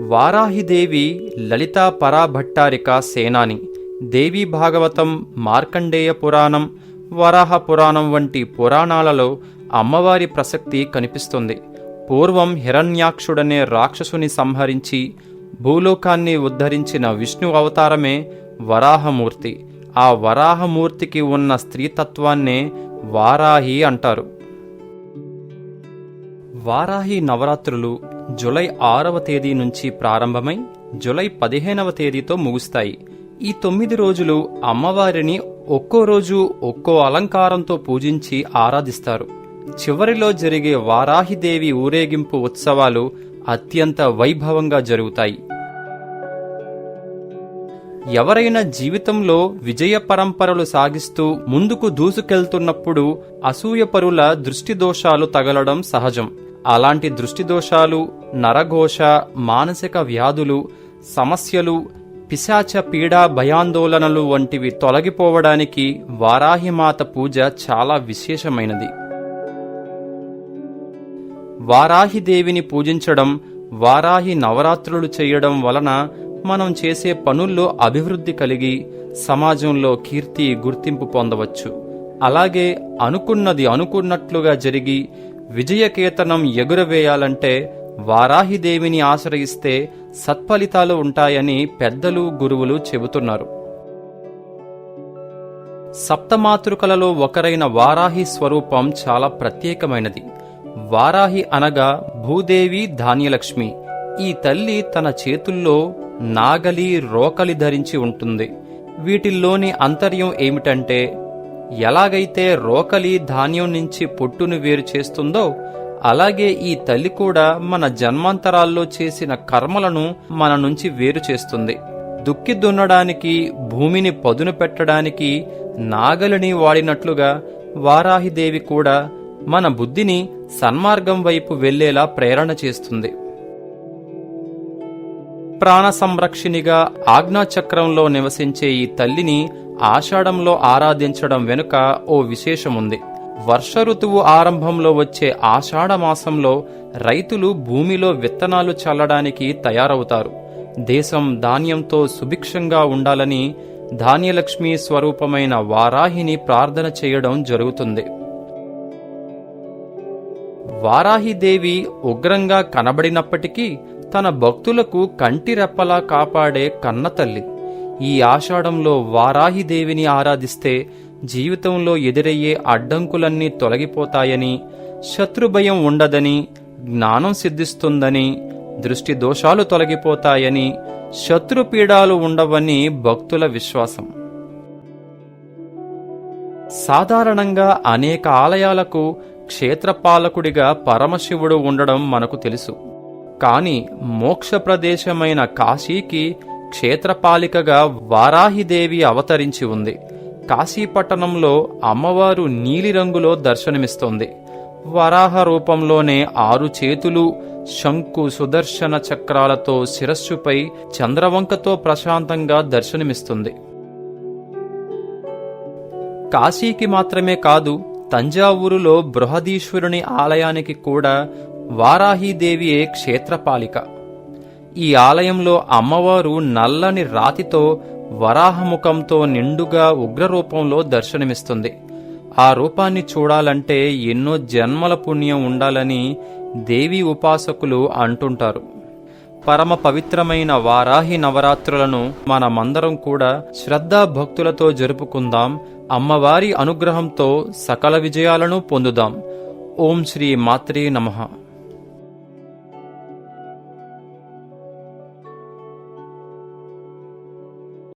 వారాహిదేవి లలితా పరాభట్టారిక సేనాని దేవి భాగవతం మార్కండేయ పురాణం వరాహ పురాణం వంటి పురాణాలలో అమ్మవారి ప్రసక్తి కనిపిస్తుంది. పూర్వం హిరణ్యాక్షుడనే రాక్షసుని సంహరించి భూలోకాన్ని ఉద్ధరించిన విష్ణు అవతారమే వరాహమూర్తి. ఆ వరాహమూర్తికి ఉన్న స్త్రీతత్వాన్నే వారాహి అంటారు. వారాహి నవరాత్రులు జులై ఆరవ తేదీ నుంచి ప్రారంభమై జులై పదిహేనవ తేదీతో ముగుస్తాయి. ఈ తొమ్మిది రోజులు అమ్మవారిని ఒక్కో రోజు ఒక్కో అలంకారంతో పూజించి ఆరాధిస్తారు. చివరిలో జరిగే వారాహిదేవి ఊరేగింపు ఉత్సవాలు అత్యంత వైభవంగా జరుగుతాయి. ఎవరైనా జీవితంలో విజయ పరంపరలు సాగిస్తూ ముందుకు దూసుకెళ్తున్నప్పుడు అసూయపరుల దృష్టి దోషాలు తగలడం సహజం. అలాంటి దృష్టి దోషాలు నరఘోష మానసిక వ్యాధులు సమస్యలు పిశాచ పీడా భయాందోళనలు వంటివి తొలగిపోవడానికి వారాహిమాత పూజ చాలా విశేషమైనది. వారాహిదేవిని పూజించడం వారాహి నవరాత్రులు చేయడం వలన మనం చేసే పనుల్లో అభివృద్ధి కలిగి సమాజంలో కీర్తి గుర్తింపు పొందవచ్చు. అలాగే అనుకున్నది అనుకున్నట్లుగా జరిగి విజయకేతనం ఎగురవేయాలంటే వారాహిదేవిని ఆశ్రయిస్తే సత్ఫలితాలు ఉంటాయని పెద్దలు గురువులు చెబుతున్నారు. సప్తమాతృకలలో ఒకరైన వారాహి స్వరూపం చాలా ప్రత్యేకమైనది. వారాహి అనగా భూదేవి ధాన్యలక్ష్మి. ఈ తల్లి తన చేతుల్లో నాగలి రోకలి ధరించి ఉంటుంది. వీటిల్లోని అంతర్యం ఏమిటంటే ఎలాగైతే రోకలి ధాన్యం నుంచి పొట్టును వేరు చేస్తుందో అలాగే ఈ తల్లి కూడా మన జన్మాంతరాల్లో చేసిన కర్మలను మన నుంచి వేరు చేస్తుంది. దుక్కి దున్నడానికి భూమిని పదును పెట్టడానికి నాగలిని వాడినట్లుగా వారాహిదేవి కూడా మన బుద్ధిని సన్మార్గం వైపు వెళ్ళేలా ప్రేరణ చేస్తుంది. ప్రాణ సంరక్షిణిగా ఆజ్ఞాచక్రంలో నివసించే ఈ తల్లిని ఆషాఢంలో ఆరాధించడం వెనుక ఓ విశేషముంది. వర్ష ఋతువు ఆరంభంలో వచ్చే ఆషాఢ మాసంలో రైతులు భూమిలో విత్తనాలు చల్లడానికి తయారవుతారు. దేశం ధాన్యంతో సుభిక్షంగా ఉండాలని ధాన్యలక్ష్మి స్వరూపమైన వారాహిని ప్రార్థన చేయడం జరుగుతుంది. వారాహిదేవి ఉగ్రంగా కనబడినప్పటికీ తన భక్తులకు కంటి రెప్పలా కాపాడే కన్నతల్లి. ఈ ఆషాఢంలో వారాహిదేవిని ఆరాధిస్తే జీవితంలో ఎదురయ్యే అడ్డంకులన్నీ తొలగిపోతాయని శత్రుభయం ఉండదని జ్ఞానం సిద్ధిస్తుందని దృష్టి దోషాలు తొలగిపోతాయని శత్రుపీడాలు ఉండవని భక్తుల విశ్వాసం. సాధారణంగా అనేక ఆలయాలకు క్షేత్రపాలకుడిగా పరమశివుడు ఉండడం మనకు తెలుసు. కాని మోక్ష ప్రదేశమైన కాశీకి క్షేత్రపాలికగా వారాహిదేవి అవతరించి ఉంది. కాశీపట్టణంలో అమ్మవారు నీలిరంగులో దర్శనమిస్తుంది. వరాహ రూపంలోనే ఆరు చేతులు శంకు సుదర్శన చక్రాలతో శిరస్సుపై చంద్రవంకతో ప్రశాంతంగా దర్శనమిస్తుంది. కాశీకి మాత్రమే కాదు తంజావూరులో బృహదీశ్వరుని ఆలయానికి కూడా వారాహీదేవియే క్షేత్రపాలిక. ఈ ఆలయంలో అమ్మవారు నల్లని రాతితో వరాహముఖంతో నిండుగా ఉగ్రరూపంలో దర్శనమిస్తుంది. ఆ రూపాన్ని చూడాలంటే ఎన్నో జన్మల పుణ్యం ఉండాలని దేవి ఉపాసకులు అంటుంటారు. పరమ పవిత్రమైన వారాహి నవరాత్రులను మనమందరం కూడా శ్రద్ధా భక్తులతో జరుపుకుందాం అమ్మవారి అనుగ్రహంతో సకల విజయాలను పొందుదాం. ఓం శ్రీ మాత్రే నమః.